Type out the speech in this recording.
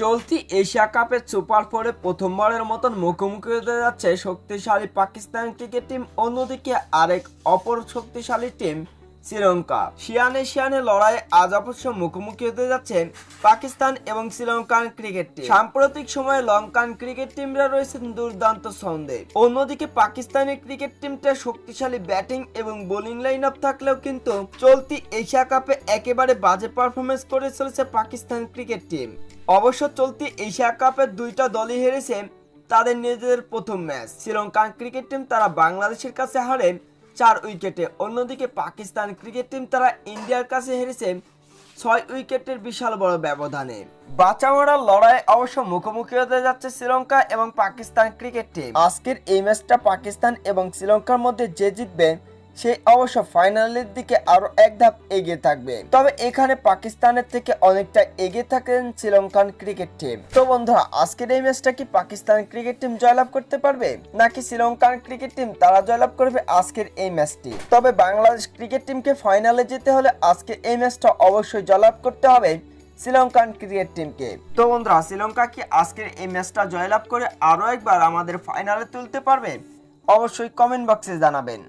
চলতি এশিয়া কাপের সুপার ফোরে প্রথমবারের মতন মুখোমুখি হতে যাচ্ছে শক্তিশালী পাকিস্তান ক্রিকেট টিম। অন্যদিকে আরেক অপর শক্তিশালী টিম শ্রীলঙ্কা। শিয়ানে শিয়ানে লড়াই আজ অবশ্য মুখোমুখি হতে যাচ্ছেন পাকিস্তান এবং শ্রীলঙ্কান ক্রিকেট টিম। সাম্প্রতিক সময়ে লঙ্কান ক্রিকেট টিমরা রয়েছেন দুর্দান্ত ছন্দে। অন্যদিকে পাকিস্তানের ক্রিকেট টিমটা শক্তিশালী ব্যাটিং এবং বোলিং লাইন আপ থাকলেও কিন্তু চলতি এশিয়া কাপে একেবারে বাজে পারফরমেন্স করে চলেছে পাকিস্তান ক্রিকেট টিম। অবশ্য চলতি এশিয়া কাপের দুইটা দলই হেরেছে তাদের নিজেদের প্রথম ম্যাচ। শ্রীলঙ্কান ক্রিকেট টিম তারা বাংলাদেশের কাছে হারে চার উইকেটে। অন্যদিকে পাকিস্তান ক্রিকেট টিম তারা ইন্ডিয়ার কাছে হেরেছে ছয় উইকেটের বিশাল বড় ব্যবধানে। বাঁচাওয়ার লড়াই অবশ্য মুখোমুখি হতে যাচ্ছে শ্রীলঙ্কা এবং পাকিস্তান ক্রিকেট টিম। আজকের এই ম্যাচটা পাকিস্তান এবং শ্রীলঙ্কার মধ্যে যে জিতবে সে অবশ্য ফাইনালের দিকে আরও এক ধাপ এগিয়ে থাকবে। তবে এখানে পাকিস্তানের থেকে অনেকটা এগিয়ে থাকেন শ্রীলঙ্কান ক্রিকেট টিম। তো বন্ধুরা, আজকের এই ম্যাচটা কি পাকিস্তান ক্রিকেট টিম জয়লাভ করতে পারবে? নাকি শ্রীলঙ্কান ক্রিকেট টিম তারা জয়লাভ করবে আজকের এই ম্যাচটি? তবে বাংলাদেশ ক্রিকেট টিমকে ফাইনালে যেতে হলে আজকের এই ম্যাচটা অবশ্যই জয়লাভ করতে হবে শ্রীলঙ্কান ক্রিকেট টিমকে। তো বন্ধুরা, শ্রীলঙ্কা কি আজকের এই ম্যাচটা জয়লাভ করে আরও একবার আমাদের ফাইনালে তুলতে পারবে? অবশ্যই কমেন্ট বক্সে জানাবেন।